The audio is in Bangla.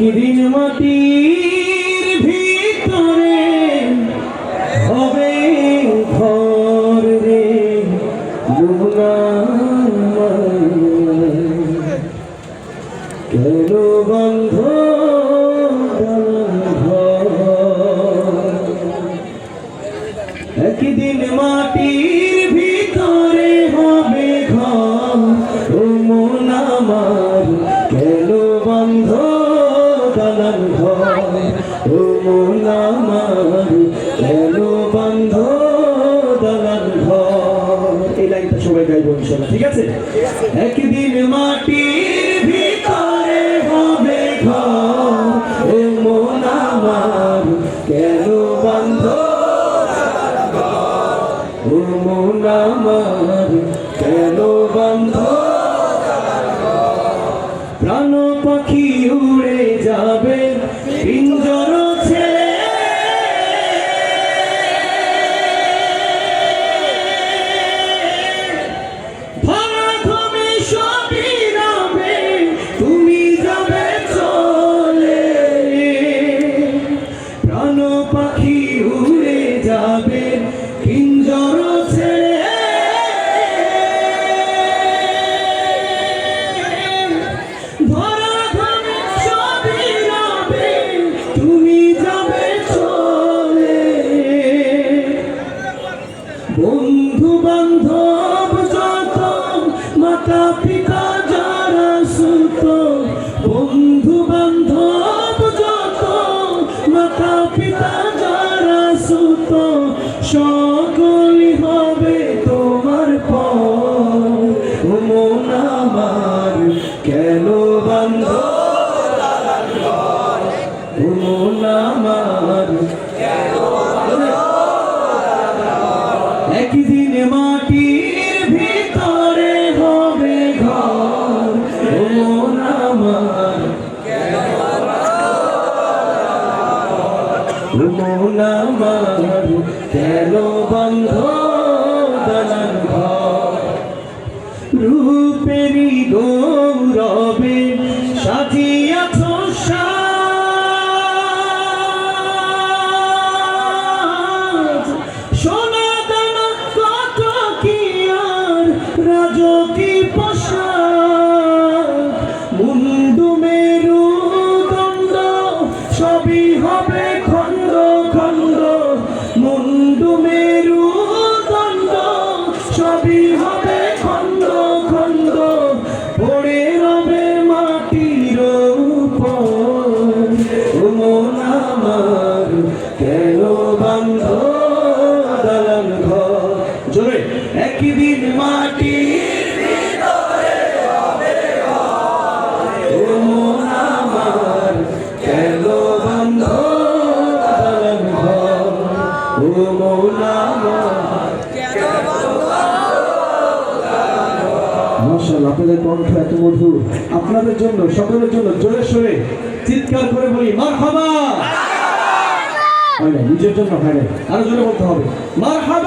একদিন মাটির ভিতরে হবে ঘর রে কেন বন্ধ একদিন মাটির ভিতরে হবে ঘর ও কেন বন্ধ দালান ঘর। এই লাইনটা সবাই একদিন মাটির ভিতরে হবে ঘর। মন আমার কেন বন্ধ মন আমার কেন বন্ধ প্রাণ পাখি উড়ে যাবে, পিঞ্জর বন্ধু বান্ধব যত মাতা পিতা যারা সুত বন্ধু বান্ধব যত মাতা পিতা যারা সুত সকলই হবে তোমার পর। আমার, কেন বন্ধ ও আমার মন আমার কেন বন্ধ দালান রূপেরই গৌরবে সাজিয়াছ সাজ। সোনা দানা কত কি আর রাজকি পোশাক পড়ে রবে মাটির মন আমার কেন বন্ধ দালান ঘর? জোরে একদিন মাটির ও মন মাশাআল্লাহ আপনাদের কণ্ঠ এত মধুর। আপনাদের জন্য সকলের জন্য জোরে সোরে চিৎকার করে বলি মারহাবা! হয় না নিজের জন্য হয় না আরও জোরে বলতে হবে মারহাবা!